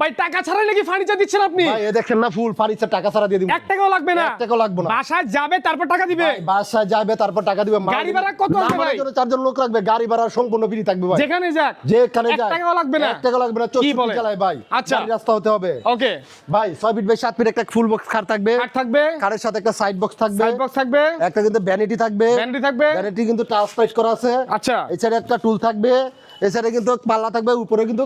ভাই টাকা ছাড়াই নাকি ফার্নিচার দিচ্ছেন আপনি? ভাই এ দেখেন না ফুল ফার্নিচার টাকা ছাড়া দিয়ে দিব। এক টাকাও লাগবে না। এক টাকাও লাগবে না। বাসায় যাবে তারপর টাকা দিবে? ভাই, বাসায় যাবে তারপর টাকা দিবে। গাড়ি ভাড়া কত নামানোর ভাই? জন্য চারজন লোক লাগবে গাড়ি ভাড়া সম্পূর্ণ ফ্রি থাকবে ভাই। যেখানে যাক যেখানে এক যায় টাকাও লাগবে না। এক টাকা লাগবে না। বলে? চালায় ভাই। আচ্ছা। রাস্তা হতে হবে। ওকে। ভাই ছয় ফিট বাই সাত ফিট একটা ফুল বক্স খাট থাকবে। কার্ড থাকবে। কারের সাথে একটা সাইড বক্স থাকবে। সাইড বক্স থাকবে। একটা কিন্তু ভ্যানিটি থাকবে। ব্যান্ডি থাকবে। ভ্যানিটি কিন্তু টাচ টাইট করা আছে। আচ্ছা। এছাড়া একটা টুল থাকবে। এছাড়া কিন্তু পাল্লা থাকবে উপরে কিন্তু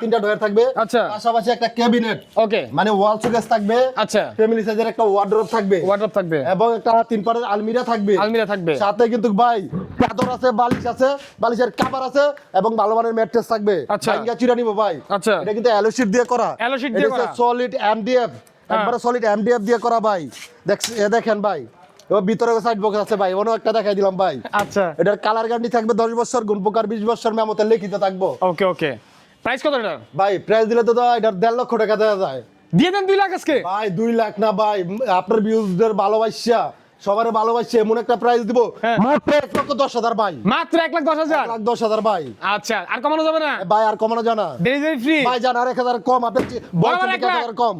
তিনটা ডয়ার থাকবে। আচ্ছা। পাশাপাশি একটা ক্যাবিনেট। ওকে। মানে ওয়াল শোকেস থাকবে। আচ্ছা। ফ্যামিলি সাইজের একটা ওয়ার্ড্রপ থাকবে। ওয়ার্ড্রপ থাকবে। এবং একটা তিন পারের আলমিরা থাকবে। আলমিরা থাকবে। সাথে কিন্তু ভাই চাদর আছে বালিশ আছে বালিশের কাভার আছে এবং ভালো মানের ম্যাট্রেস থাকবে। আচ্ছা। ভাঙ্গা চিরা নিবো ভাই। আচ্ছা। এটা কিন্তু অ্যালো শীট দিয়ে করা। অ্যালো শীট দিয়ে করা। সলিড এমডিএফ একবারে সলিড এমডিএফ দিয়ে করা ভাই। দেখেন ভাই। ভিতরে সাইড বক্স আছে ভাই। অন্য একটা দেখাই দিলাম ভাই। আচ্ছা। এটার কালার গ্যারান্টি থাকবে দশ বছর গুণপকার বিশ বছর মেমতে লিখিত থাকব। ওকে ওকে। প্রাইস কত এটা ভাই প্রাইস দিলে তো এটার দেড় লক্ষ টাকা দেওয়া যায়। দিয়ে দেন দুই লাখ আজকে। ভাই দুই লাখ না ভাই আপনার ভিউজদের ভালোবাসা সবার ভালোবাসছে এমন একটা প্রাইস দিব। হ্যাঁ। মাত্র এক লক্ষ দশ হাজার ভাই। মাত্র এক লাখ দশ হাজার? লাখ দশ হাজার ভাই। আচ্ছা আর কমানো যাবে না? ভাই আর কমানো জানা ডেলিভারি ফ্রি ভাই জান আর এক হাজার কম আপনার এক হাজার কম।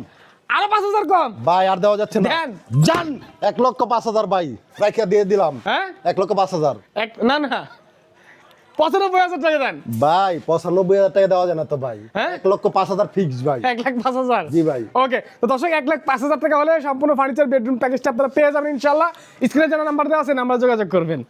আরও পাঁচ হাজার কম? ভাই আর দেওয়া যাচ্ছে না। জান এক লক্ষ পাঁচ হাজার ভাই। দিয়ে দিলাম। হ্যাঁ? এক লক্ষ পাঁচ হাজার। এক না না। পঁচানব্বই হাজার টাকা দেন। ভাই পঁচানব্বই হাজার টাকা দেওয়া যায় না তো ভাই। হ্যাঁ? এক লক্ষ পাঁচ হাজার ফিক্স ভাই। এক লাখ পাঁচ হাজার? জি ভাই। ওকে তো দর্শক এক লাখ পাঁচ হাজার টাকা হলে সম্পূর্ণ ফার্নিচার বেডরুম প্যাকেজটা আপনারা পেয়ে যাবেন ইনশাল্লাহ স্ক্রিনে জানা নাম্বার দেওয়া আছে নাম্বার যোগাযোগ করবেন।